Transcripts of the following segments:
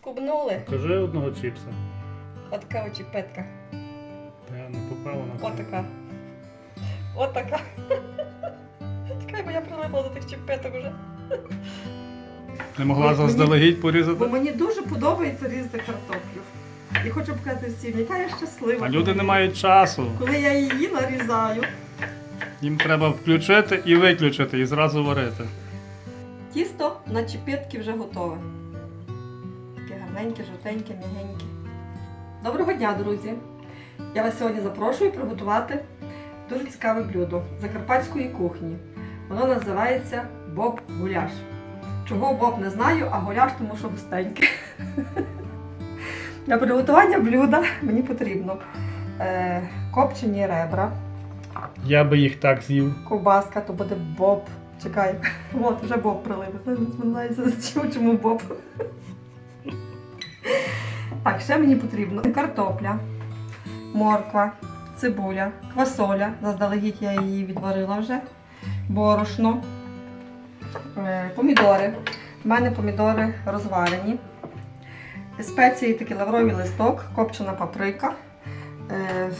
скубнули. Кажи одного чіпса. Отака очіпетка. Я не попала на. Отака. Отака. Чекай, бо я прилипла до тих чіпеток вже. Не могла Мені- заздалегідь Бо порізати. мені дуже подобається різати картоплю. І хочу показати всім, яка я щаслива. А люди не мають часу. Коли я її нарізаю. Їм треба включити і виключити, і зразу варити. Тісто на чіпетки вже готове. Таке гарненьке, жовтеньке, м'ягеньке. Доброго дня, друзі! Я вас сьогодні запрошую приготувати дуже цікаве блюдо закарпатської кухні. Воно називається боб гуляш. Чого боб не знаю, а гуляш тому що густеньке. Для приготування блюда мені потрібно е, копчені ребра, Я би їх так з'їв. ковбаска, то буде боб. Чекай, от вже боб прилив. Чому боб. Так, ще мені потрібно картопля, морква, цибуля, квасоля. Заздалегідь я її відварила вже. Борошно, е, помідори. У мене помідори розварені. Спеції такі лавровий листок, копчена паприка. Е,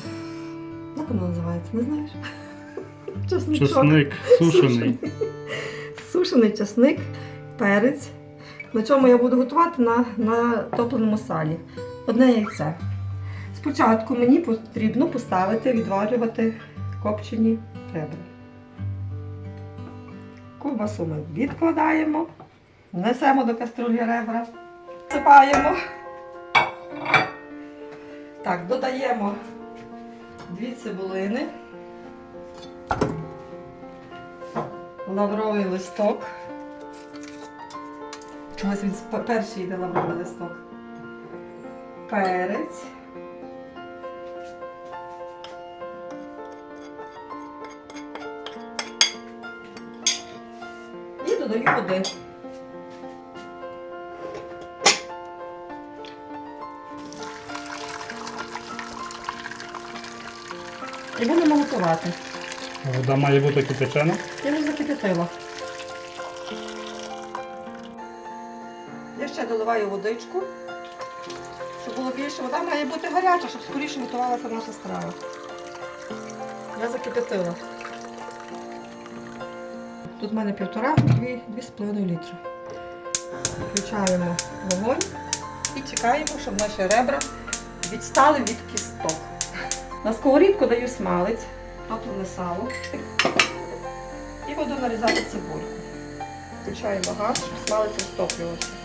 як воно називається? Не знаєш? Чесничок. Чесник сушений. Сушений часник, перець. На чому я буду готувати на, на топленому салі. Одне яйце. Спочатку мені потрібно поставити, відварювати копчені ребра. Ковбасу ми відкладаємо, несемо до каструлі ребра, сипаємо. Так, додаємо дві цибулини. лавровий листок. Чомусь він перший йде лавровий листок. Перець. І додаю води. І будемо готувати. Вода має бути кипячена. Я вже закипятила. Ще доливаю водичку, щоб було більше. Вода має бути гаряча, щоб скоріше готувалася наша страва. Я закипятила. Тут в мене півтора, дві, з половиною літри. Включаємо вогонь і чекаємо, щоб наші ребра відстали від кісток. На сковорідку даю смалець, топлене сало. І буду нарізати цибульку. Включаю багато, щоб смалець розтоплювався.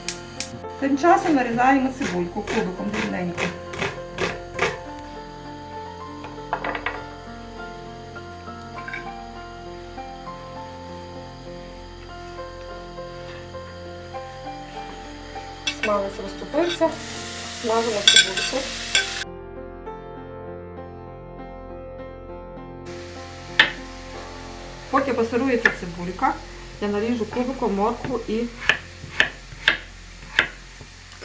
Тим часом нарізаємо цибульку кубиком дрібненько. Смалець розтопився, смажимо цибульку. Поки пасирується цибулька, я наріжу кубиком моркву і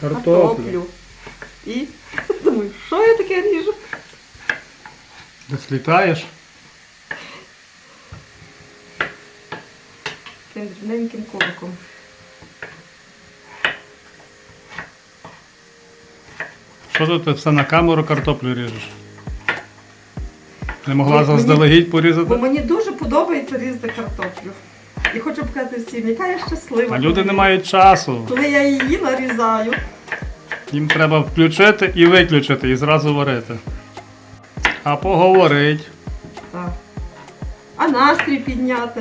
картоплю. І думаю, що я таке ріжу? Десь літаєш. Таким дрібненьким кубиком. Що тут ти все на камеру картоплю ріжеш? Не могла Мені- заздалегідь Бо мені дуже подобається різати картоплю. І хочу показати всім, яка я щаслива. А люди не мають часу. Коли я її нарізаю. Їм треба включити і виключити, і зразу варити. А поговорить. Так. А настрій підняти.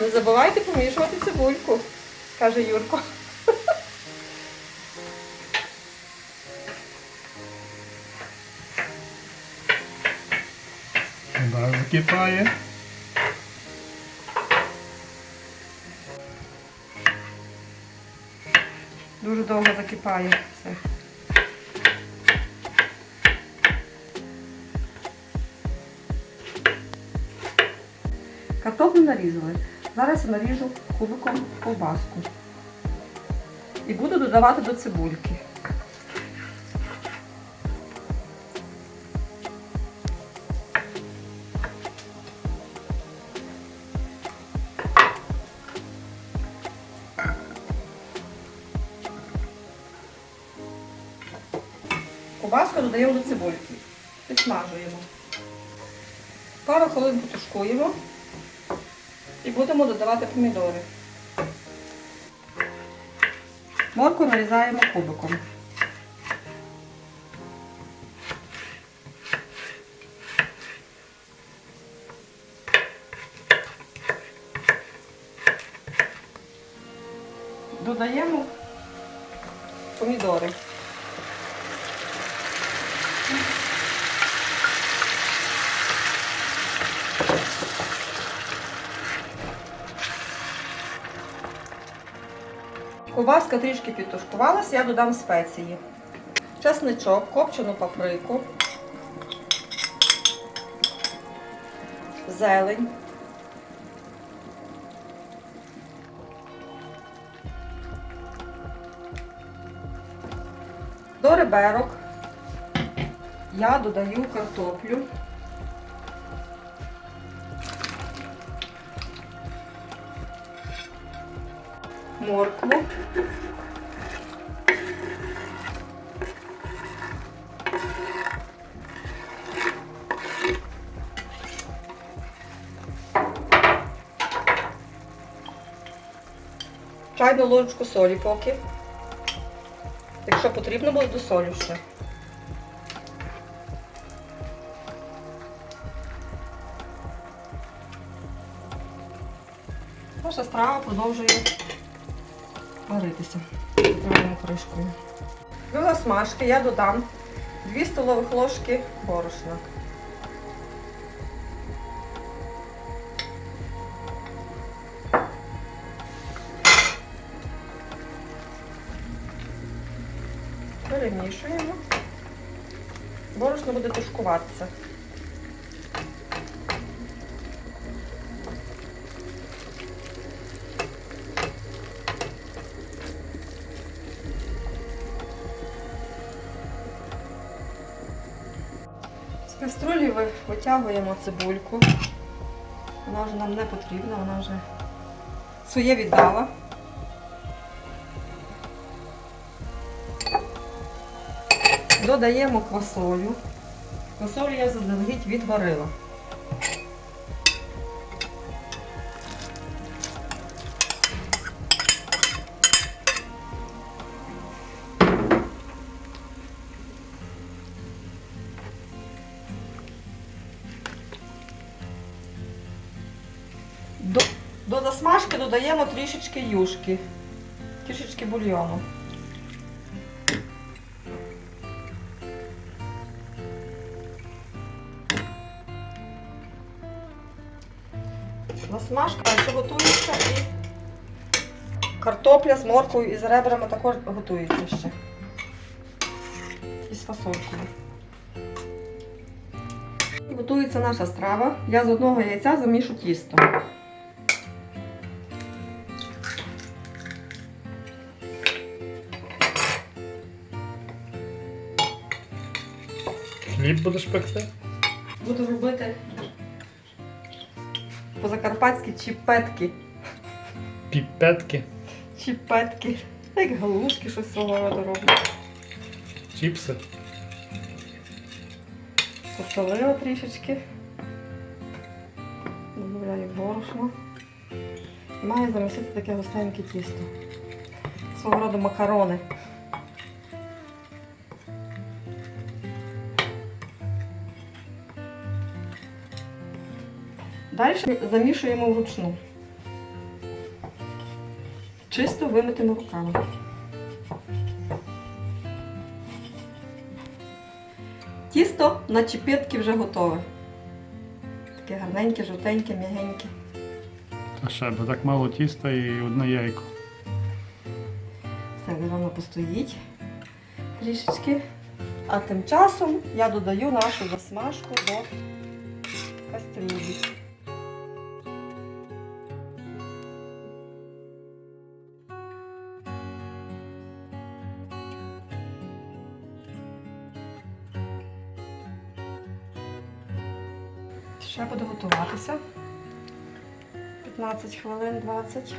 Не забувайте помішувати цибульку, каже Юрко. Вода закипає. Дуже довго закипає все. Картоплю нарізали. Зараз я наріжу кубиком ковбаску. І буду додавати до цибульки. Додаємо до цибульки. Підсмажуємо. Пару хвилин потушкуємо і будемо додавати помідори. Морку нарізаємо кубиком. Ковбаска трішки підтушкувалася, я додам спеції. Чесничок, копчену паприку, зелень. До реберок я додаю картоплю. Моркву. Чайну ложечку солі поки. Якщо потрібно буде, досолю ще. Наша страва продовжує варитися. Закриваємо кришкою. До засмажки я додам 2 столових ложки борошна. Перемішуємо. Борошно буде тушкуватися. Витягуємо цибульку. Вона вже нам не потрібна, вона вже своє віддала. Додаємо квасолю. Квасолю я заздалегідь відварила. До засмажки додаємо трішечки юшки, трішечки бульйону. Засмажка ще готується і картопля з морквою і з ребрами також готується ще. І з фасолькою. Готується наша страва. Я з одного яйця замішу тісто. Будеш пекти? Буду робити по-закарпатськи чіпетки. Піпетки, Чіпетки. Як галушки щось свого роду роблю. чіпси. Посолила трішечки. Додаю борошно. І має замісити таке густеньке тісто. Свого роду макарони. Далі замішуємо вручну. Чисто вимитими руками. Тісто на чіпетки вже готове. Таке гарненьке, жовтеньке, м'ягеньке. А ще, бо так мало тіста і одне яйко. Все, воно постоїть трішечки. А тим часом я додаю нашу засмажку до кастрюлі. 15 хвилин 20.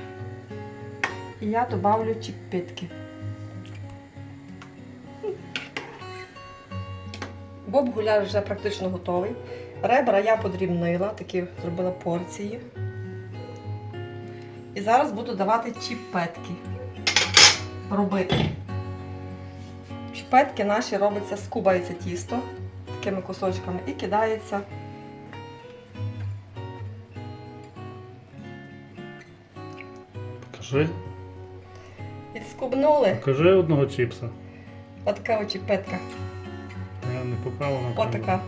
І я добавлю чіпитки. Боб гуляш вже практично готовий. Ребра я подрібнила, такі зробила порції. І зараз буду давати чіпетки. Робити. Чіпетки наші робиться, скубається тісто такими кусочками і кидається. Покажи. Скубнули. Покажи одного чіпса. Отака от чіпетка. Я не попала на Отака.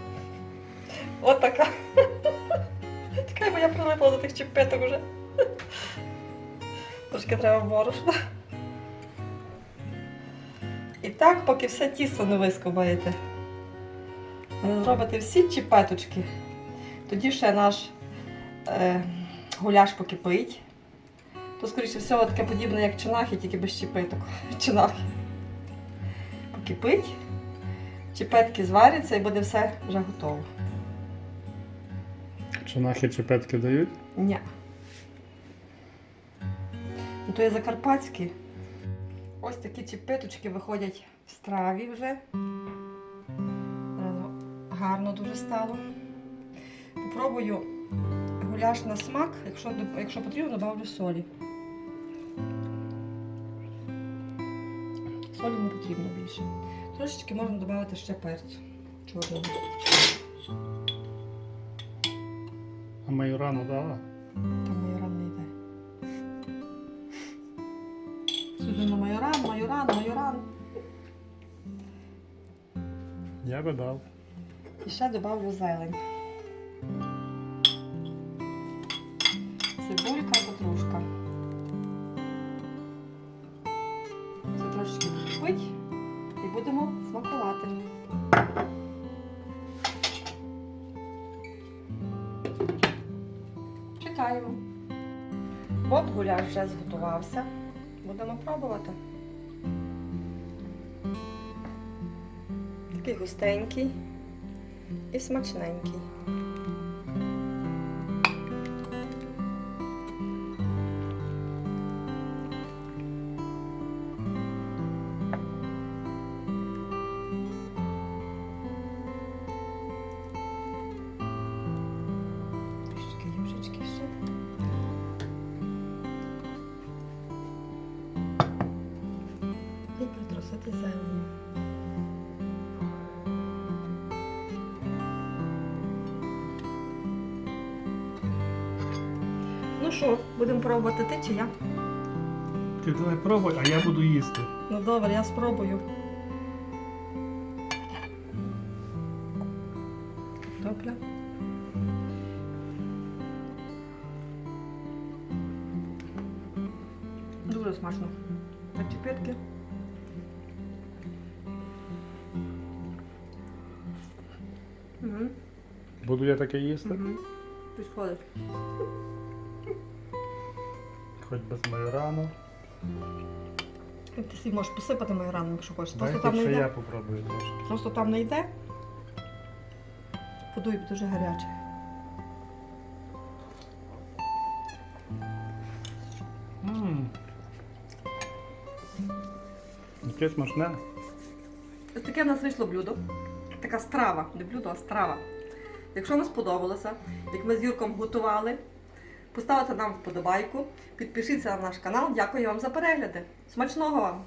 Отака. Чекай, бо я прилипла до тих чіпеток вже. Трошки треба борошна. І так, поки все тісто не вискобаєте. Не зробите всі чіпеточки. Тоді ще наш е, гуляш покипить. То, скоріше всього, таке подібне, як чинахи, тільки без чіпеток. Чинахи. Покипить. Чіпетки зваряться і буде все вже готово. Чинахи чіпетки дають? Ні. Ну, то є закарпатські. Ось такі чіпиточки виходять в страві вже. Гарно дуже стало. Попробую гуляш на смак, якщо, якщо потрібно, добавлю солі. Солі не потрібно більше. Трошечки можна додати ще перцю чорного. А майорану дала? Там майоран не йде. Сюди на майоран, майоран, майоран. Я би дав. І ще додавлю зелень. Вже зготувався. Будемо пробувати. Такий густенький і смачненький. Притрусити зеленю. Ну що, будемо пробувати ти чи я? Ти давай пробуй, а я буду їсти. Ну добре, я спробую. Картопля. Дуже смачно. А чіпетки. Буду я таке їсти? Угу. Підходить. Хоч без майорану. Ти собі можеш посипати мою рану, якщо хочеш. Просто там не йде. я попробую трошки. Просто там не йде. Подуй дуже гаряче. Ммм. Яке смачне. Ось таке в нас вийшло блюдо. Така страва. Не блюдо, а страва. Якщо вам сподобалося, як ми з Юрком готували, поставте нам вподобайку, підпишіться на наш канал. Дякую вам за перегляди. Смачного вам!